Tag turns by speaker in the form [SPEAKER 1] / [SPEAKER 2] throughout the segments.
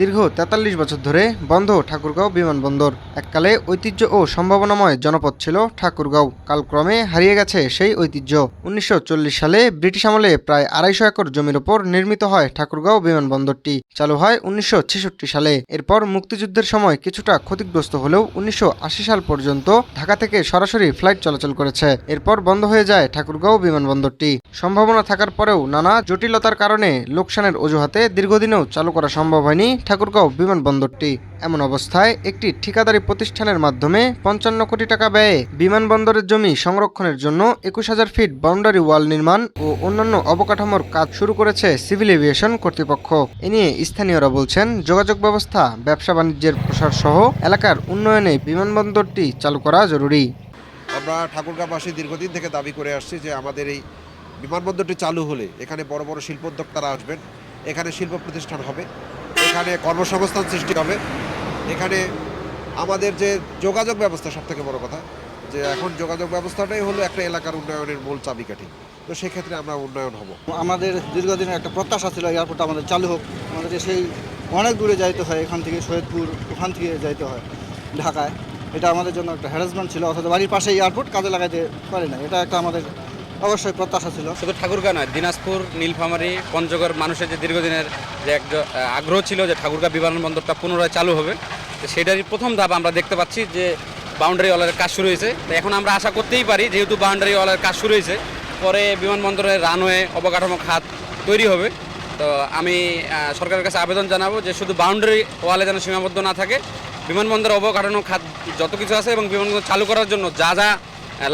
[SPEAKER 1] দীর্ঘ তেতাল্লিশ বছর ধরে বন্ধ ঠাকুরগাঁও বিমানবন্দর। এককালে ঐতিহ্য ও সম্ভাবনাময় জনপদ ছিল ঠাকুরগাঁও। কালক্রমে হারিয়ে গেছে সেই ঐতিহ্য। উনিশশো চল্লিশ সালে ব্রিটিশ আমলে প্রায় আড়াইশো একর জমির ওপর নির্মিত হয় ঠাকুরগাঁও বিমানবন্দরটি। চালু হয় উনিশশো ছেষট্টি সালে। এরপর মুক্তিযুদ্ধের সময় কিছুটা ক্ষতিগ্রস্ত হলেও উনিশশো আশি সাল পর্যন্ত ঢাকা থেকে সরাসরি ফ্লাইট চলাচল করেছে। এরপর বন্ধ হয়ে যায় ঠাকুরগাঁও বিমানবন্দরটি। সম্ভাবনা থাকার পরেও নানা জটিলতার কারণে লোকসানের অজুহাতে দীর্ঘদিনেও চালু করা সম্ভব হয়নি ঠাকুরগাঁও বিমানবন্দরটি এমন অবস্থায় একটি ঠিকাদারি প্রতিষ্ঠানের মাধ্যমে পঞ্চান্ন কোটি টাকা ব্যয়ে বিমানবন্দরের জমি সংরক্ষণের জন্য একুশ হাজার ফিট বাউন্ডারি ওয়াল নির্মাণ ও অন্যান্য অবকাঠামোর কাজ শুরু করেছে সিভিল এভিয়েশন কর্তৃপক্ষ। এ নিয়ে স্থানীয়রা বলছেন, যোগাযোগ ব্যবস্থা, ব্যবসা বাণিজ্যের প্রসার সহ এলাকার উন্নয়নে বিমানবন্দরটি চালু করা জরুরি।
[SPEAKER 2] আমরা ঠাকুরগাঁবাসী দীর্ঘদিন থেকে দাবি করে আসছি যে আমাদের এই বিমানবন্দরটি চালু হলে এখানে বড় বড় শিল্পোদ্যোক্তারা আসবেন, এখানে শিল্প প্রতিষ্ঠান হবে। এখানে কর্মসংস্থান সৃষ্টি হবে। এখানে আমাদের যে যোগাযোগ ব্যবস্থা সব থেকে বড় কথা, যে এখন যোগাযোগ ব্যবস্থাটাই হলো একটা এলাকার উন্নয়নের মূল চাবিকাঠি। তো সেক্ষেত্রে আমরা উন্নয়ন হব।
[SPEAKER 3] আমাদের দীর্ঘদিনের একটা প্রত্যাশা ছিল এয়ারপোর্ট আমাদের চালু হোক। আমাদেরকে সেই অনেক দূরে যাইতে হয়, এখান থেকে সৈয়দপুর, ওখান থেকে যাইতে হয়, ঢাকায়। এটা আমাদের জন্য একটা হ্যারাসমেন্ট ছিল, অথচ বাড়ির পাশে এয়ারপোর্ট, কাজে লাগাইতে পারি না এটা একটা আমাদের অবশ্যই প্রত্যাশা ছিল।
[SPEAKER 4] শুধু ঠাকুরগাঁ নয়, দিনাজপুর, নীলফামারী, পঞ্চগড় মানুষের যে দীর্ঘদিনের যে এক আগ্রহ ছিল যে ঠাকুরগাঁ বিমানবন্দরটা পুনরায় চালু হবে, তো সেটারই প্রথম ধাপ আমরা দেখতে পাচ্ছি যে বাউন্ডারি ওয়ালের কাজ শুরু হয়েছে। তো এখন আমরা আশা করতেই পারি, যেহেতু বাউন্ডারি ওয়ালের কাজ শুরু হয়েছে, পরে বিমানবন্দরের রানওয়ে অবকাঠামো খাত তৈরি হবে। তো আমি সরকারের কাছে আবেদন জানাব যে শুধু বাউন্ডারি ওয়ালে যেন সীমাবদ্ধ না থাকে, বিমানবন্দর অবকাঠামো খাত যত কিছু আছে এবং বিমানবন্দর চালু করার জন্য যা যা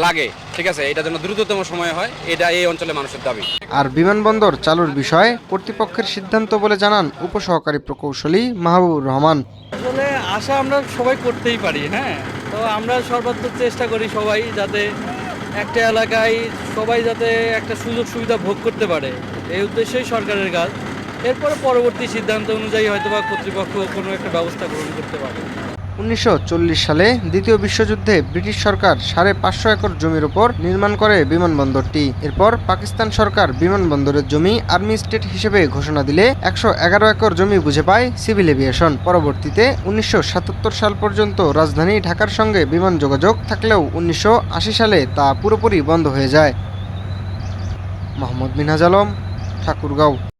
[SPEAKER 4] লাগে ঠিক আছে? এটা যেন দ্রুততম সময় হয়। এটা এই অঞ্চলের মানুষের দাবি।
[SPEAKER 1] আর বিমানবন্দর চালুর বিষয়ে কর্তৃপক্ষের সিদ্ধান্ত বলে জানান উপসহকারী প্রকৌশলী মাহবুবুর রহমান।
[SPEAKER 5] আসলে আশা আমরা সবাই করতেই পারি হ্যাঁ? তো আমরা সর্বাত্মক চেষ্টা করি সবাই যাতে একটা এলাকায় সবাই যাতে একটা সুযোগ সুবিধা ভোগ করতে পারে। এই উদ্দেশ্যেই সরকারের কাজ। এরপরে পরবর্তী সিদ্ধান্ত অনুযায়ী হয়তো বা কর্তৃপক্ষ কোনো একটা ব্যবস্থা গ্রহণ করতে পারে।
[SPEAKER 1] উনিশশো চল্লিশ সালে দ্বিতীয় বিশ্বযুদ্ধে ব্রিটিশ সরকার সাড়ে পাঁচশো একর জমির ওপর নির্মাণ করে বিমানবন্দরটি। এরপর পাকিস্তান সরকার বিমানবন্দরের জমি আর্মি স্টেট হিসেবে ঘোষণা দিলে একশো এগারো একর জমি বুঝে পায় সিভিল এভিয়েশন। পরবর্তীতে উনিশশো সাতাত্তর সাল পর্যন্ত রাজধানী ঢাকার সঙ্গে বিমান যোগাযোগ থাকলেও উনিশশো আশি সালে তা পুরোপুরি বন্ধ হয়ে যায়। মোহাম্মদ মিনহাজ আলম, ঠাকুরগাঁও।